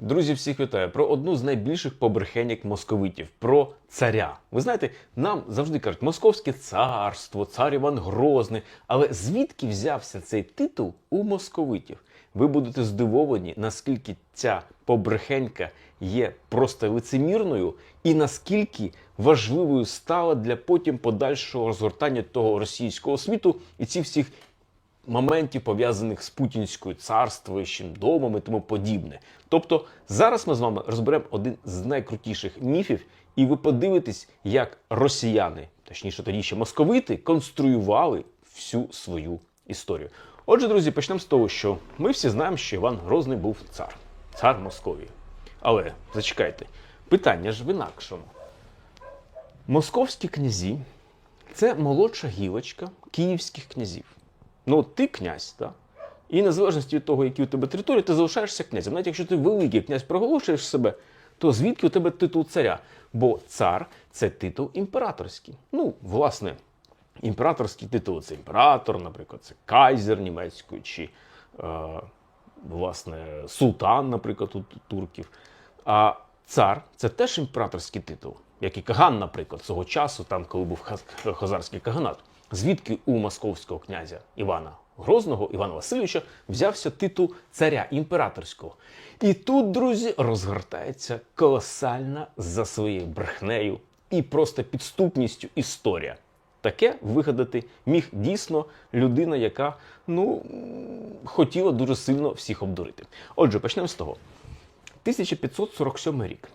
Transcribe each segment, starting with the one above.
Друзі, всіх вітаю про одну з найбільших побрехеньок московитів про царя. Ви знаєте, нам завжди кажуть Московське царство, цар Іван Грозний. Але звідки взявся цей титул у московитів? Ви будете здивовані, наскільки ця побрехенька є просто лицемірною, і наскільки важливою стала для потім подальшого розгортання того російського світу і ці всіх моментів, пов'язаних з путінською царствуючим домом і тому подібне. Тобто зараз ми з вами розберемо один з найкрутіших міфів, і ви подивитесь, як росіяни, точніше тоді ще московити, конструювали всю свою історію. Отже, друзі, почнемо з того, що ми всі знаємо, що Іван Грозний був цар, цар Московії. Але зачекайте, питання ж в інакшому. Московські князі це молодша гілочка київських князів. Ну, ти князь, так? І незалежності від того, які у тебе території, ти залишаєшся князем. Навіть якщо ти великий князь проголошуєш себе, то звідки у тебе титул царя? Бо цар це титул імператорський. Ну, власне, імператорський титул це імператор, наприклад, це кайзер німецької, чи, е, власне, султан, наприклад, у турків. А цар це теж імператорський титул, як і Каган, наприклад, свого часу, там, коли був хаз- хазарський каганат. Звідки у московського князя Івана Грозного, Івана Васильовича, взявся титул царя імператорського. І тут, друзі, розгортається колосальна за своєю брехнею і просто підступністю історія. Таке вигадати міг дійсно людина, яка ну хотіла дуже сильно всіх обдурити. Отже, почнемо з того. 1547 рік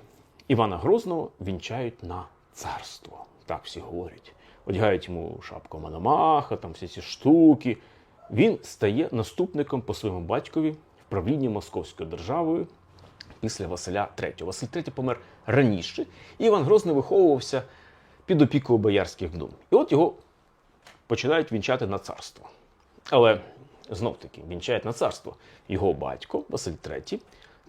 Івана Грозного вінчають на царство. Так всі говорять. Одягають йому шапку Мономаха, там всі ці штуки. Він стає наступником по своєму батькові в правлінні Московською державою після Василя III. Василь III помер раніше, і Іван Грозний виховувався під опікою боярських дум. І от його починають вінчати на царство. Але знов таки вінчають на царство. Його батько, Василь III,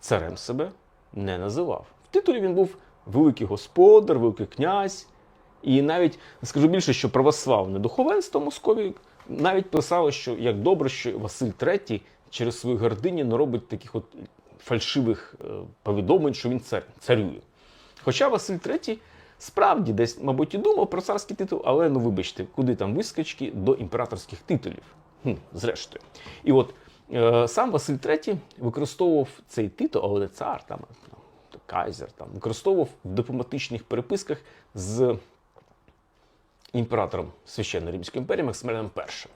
царем себе не називав. Титулі він був великий господар, великий князь. І навіть скажу більше, що православне духовенство Московії навіть писало, що як добре, що Василь III через свою гординю не робить таких от фальшивих е, повідомлень, що він цар, царює. Хоча Василь III справді десь, мабуть, і думав про царський титул, але ну вибачте, куди там вискочки до імператорських титулів. Хм, зрештою. І от е, сам Василь III використовував цей титул, але не цар, там кайзер, там, використовував в дипломатичних переписках з імператором Священної Римської імперії Максиміліаном І.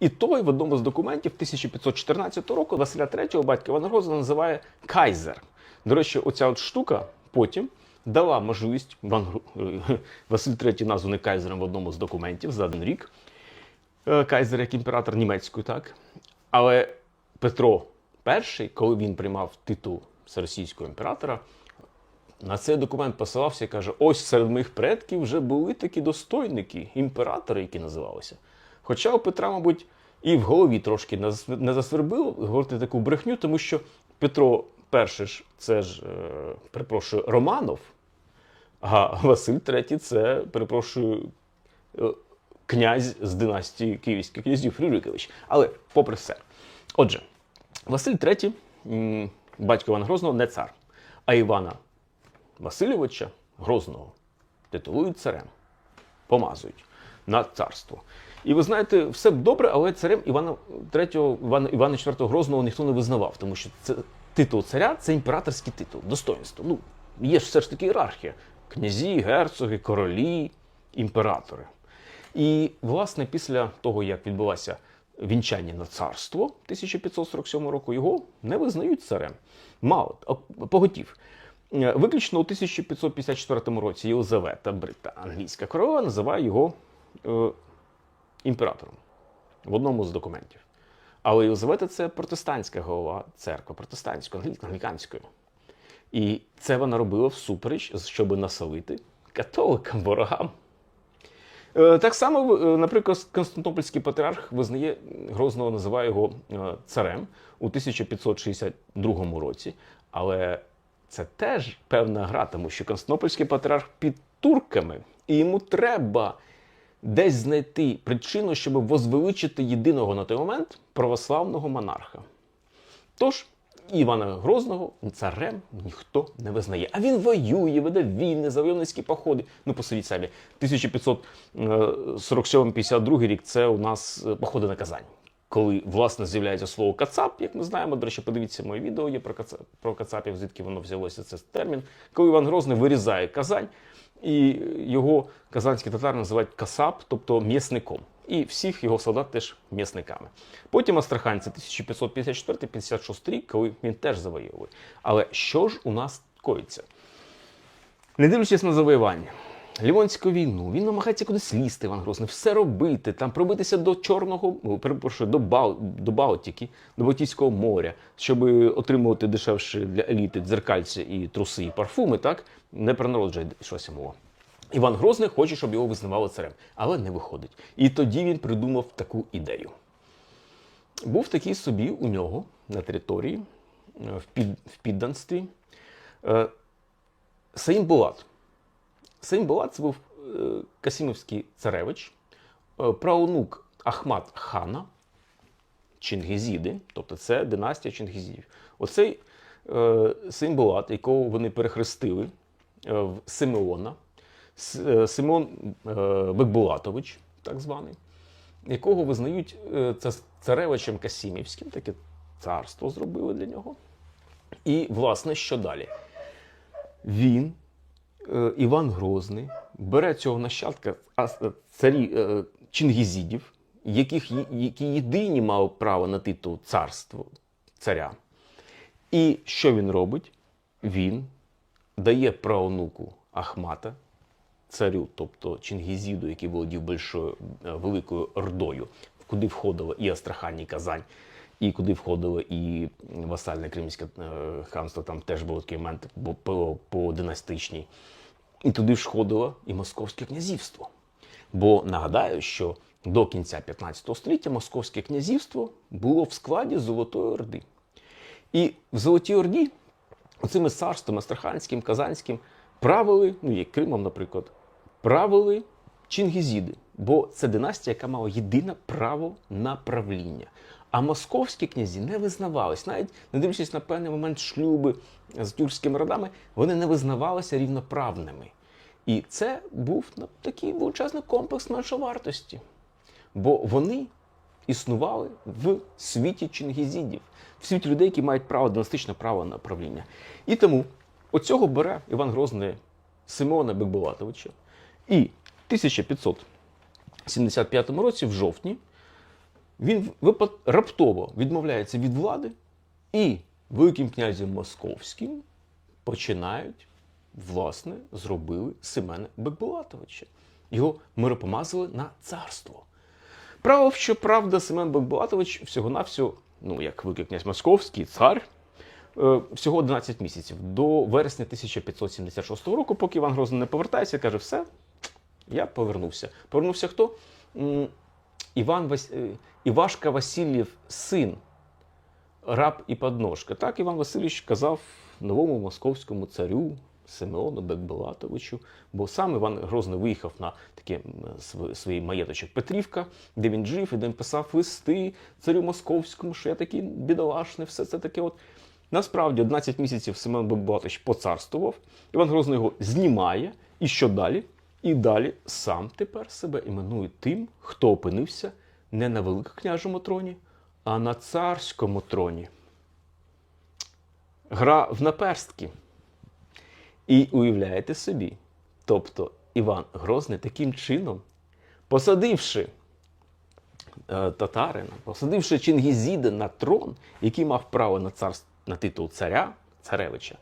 І той в одному з документів 1514 року Василя III, батька Івана Грозного, називає кайзер. До речі, оця от штука потім дала можливість Гру- Василь III названий кайзером в одному з документів за один рік. Е, Кайзер як імператор німецької, так. Але Петро І, коли він приймав титул російського імператора, на цей документ посилався і каже: ось серед моїх предків вже були такі достойники, імператори, які називалися. Хоча у Петра, мабуть, і в голові трошки не зас- засвербило говорити таку брехню, тому що Петро І ж це ж, е, перепрошую, Романов, а Василь III це, перепрошую, е, князь з династії київських князів Рюрикович. Але попри все. Отже, Василь м, батько Івана Грозного, не цар, а Івана Васильовича Грозного титулують царем, помазують на царство. І ви знаєте, все добре, але царем Івана III, Івана, Івана IV Грозного ніхто не визнавав, тому що це титул царя це імператорський титул, достоинство. Ну, є ж все ж таки ієрархія: князі, герцоги, королі, імператори. І, власне, після того, як відбулося вінчання на царство 1547 року, його не визнають царем. Мало, поготів. Е, Виключно у 1554 році Єлизавета, брита англійська королева, називає його е, імператором в одному з документів. Але Єлизавета це протестантська голова церкви, протестантської, англіканської. І це вона робила всупереч, щоб насолити католикам, ворогам. Е, Так само, е, наприклад, Константинопольський патріарх визнає Грозного, називає його е, царем у 1562 році. Але це теж певна гра, тому що Константинопольський патріарх під турками, і йому треба десь знайти причину, щоб возвеличити єдиного на той момент православного монарха. Тож Івана Грозного царем ніхто не визнає. А він воює, веде війни, завойовницькі походи. Ну, посудіть самі, 1547-52 рік це у нас е, походи на Казань. Коли власне з'являється слово Кацап, як ми знаємо, до речі, подивіться моє відео є про Кацап, про Кацапів, звідки воно взялося цей термін. Коли Іван Грозний вирізає Казань, і його казанські татари називають Касап, тобто м'ясником. І всіх його солдат теж м'ясниками. Потім астраханці 1554-56 рік, коли він теж завоювали. Але що ж у нас коїться? Не дивлячись на завоювання, Лівонську війну, він намагається кудись лізти, Іван Грозний, все робити, там пробитися до Чорного, о, перепрошую, до, Бал, до Балтики, до Балтійського моря, щоб отримувати дешевше для еліти дзеркальці і труси, і парфуми, так? Не про народження йшлося мова. Іван Грозний хоче, щоб його визнавали царем, але не виходить. І тоді він придумав таку ідею. Був такий собі у нього на території е, в, під, в підданстві е, Саїм Булат. Саїм Булат був е, Касімовський царевич, е, правонук Ахмат хана Чингізіди, тобто це династія Чингізідів. Оцей е, Саїм Булат, якого вони перехрестили в Симеона, С- Симеон е, Бекбулатович, так званий, якого визнають царевичем Касімівським, таке царство зробили для нього. І, власне, що далі? Він, Іван Грозний, бере цього нащадка царі е, Чингізідів, яких, які єдині мали право на титул царство царя. І що він робить? Він дає правонуку Ахмата, царю, тобто Чингізіду, який володів большою е, великою ордою, куди входило і Астрахань, і Казань, і куди входило і васальне Кримське е, ханство, там теж був такий момент по, по династичній. І туди ж входило і Московське князівство. Бо нагадаю, що до кінця 15 століття Московське князівство було в складі Золотої Орди. І в Золотій Орді оцими царствами Астраханським, Казанським правили, ну як Кримом, наприклад, правили Чингізіди, бо це династія, яка мала єдине право на правління. А московські князі не визнавались, навіть не дивлячись на певний момент шлюби з тюркськими родами, вони не визнавалися рівноправними. І це був ну, такий величезний комплекс меншовартості. Бо вони існували в світі чингізідів, в світі людей, які мають право, династичне право на правління. І тому оцього бере Іван Грозний Симеона Бекбулатовича. І в 1575 році, в жовтні, він раптово відмовляється від влади, і Великим князем Московським починають, власне, зробили Семена Бекбулатовича. Його миропомазали на царство. Право, що правда, Семен Бекбулатович всього-навсього, ну як Великий князь Московський, цар, е, всього 11 місяців до вересня 1576 року, поки Іван Грозний не повертається, каже, все, я повернувся. Повернувся хто? Іван Вас... е, Івашка Васильєв син, раб і подножка. Так Іван Васильович казав новому московському царю Симеону Бекбулатовичу, бо сам Іван Грозний виїхав на св- свій маєточок Петрівка, де він жив, і де він писав листи царю московському, що я такий бідолашний, все це таке. От. Насправді 11 місяців Семен Бекбулатович поцарствував, Іван Грозний його знімає. І що далі? І далі сам тепер себе іменує тим, хто опинився не на великокняжому троні, а на царському троні. Гра в наперстки. І уявляєте собі, тобто Іван Грозний таким чином, посадивши е, татарина, посадивши Чингізіда на трон, який мав право на царство, на титул царя, царевича,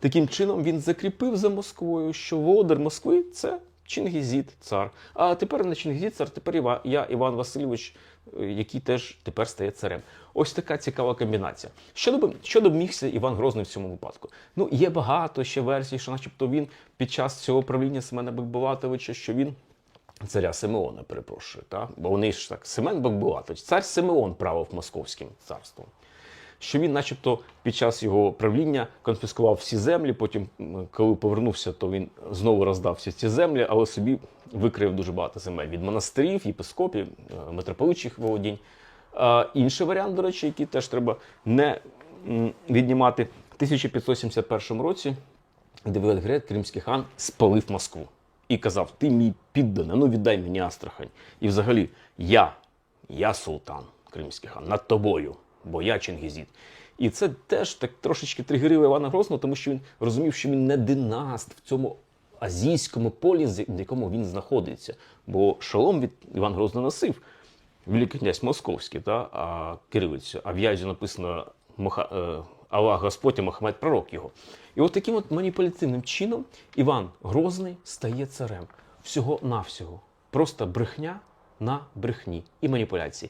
таким чином він закріпив за Москвою, що володар Москви це Чингізід, цар. А тепер не Чингізід цар, тепер я Іван Васильович, е, який теж тепер стає царем. Ось така цікава комбінація. Що, доб... що домігся Іван Грозний в цьому випадку? Ну, є багато ще версій, що начебто він під час цього правління Семена Бекбулатовича, що він царя Симеона, перепрошую, та? бо вони ж так, Семен Бекбулатович, цар Симеон правив московським царством. Що він, начебто, під час його правління конфіскував всі землі. Потім, коли повернувся, то він знову роздав всі ці землі, але собі викрив дуже багато земель від монастирів, єпископів, е, митрополичих володінь. А інший варіант, до речі, який теж треба не віднімати. В 1571 році Дев'ят Грет, кримський хан, спалив Москву і казав: Ти мій підданий, ну віддай мені Астрахань. І взагалі, я, я султан, кримський хан, над тобою, бо я Чингізід. І це теж так трошечки тригерило Івана Грозного, тому що він розумів, що він не династ в цьому азійському полі, в якому він знаходиться. Бо шолом від Іван Грозний носив. Великий князь Московський, та, а кирилицю, а в язі написано Моха, е, Аллах Господь і Мохамед пророк його. І от таким от маніпулятивним чином Іван Грозний стає царем. Всього-навсього. Просто брехня на брехні і маніпуляції.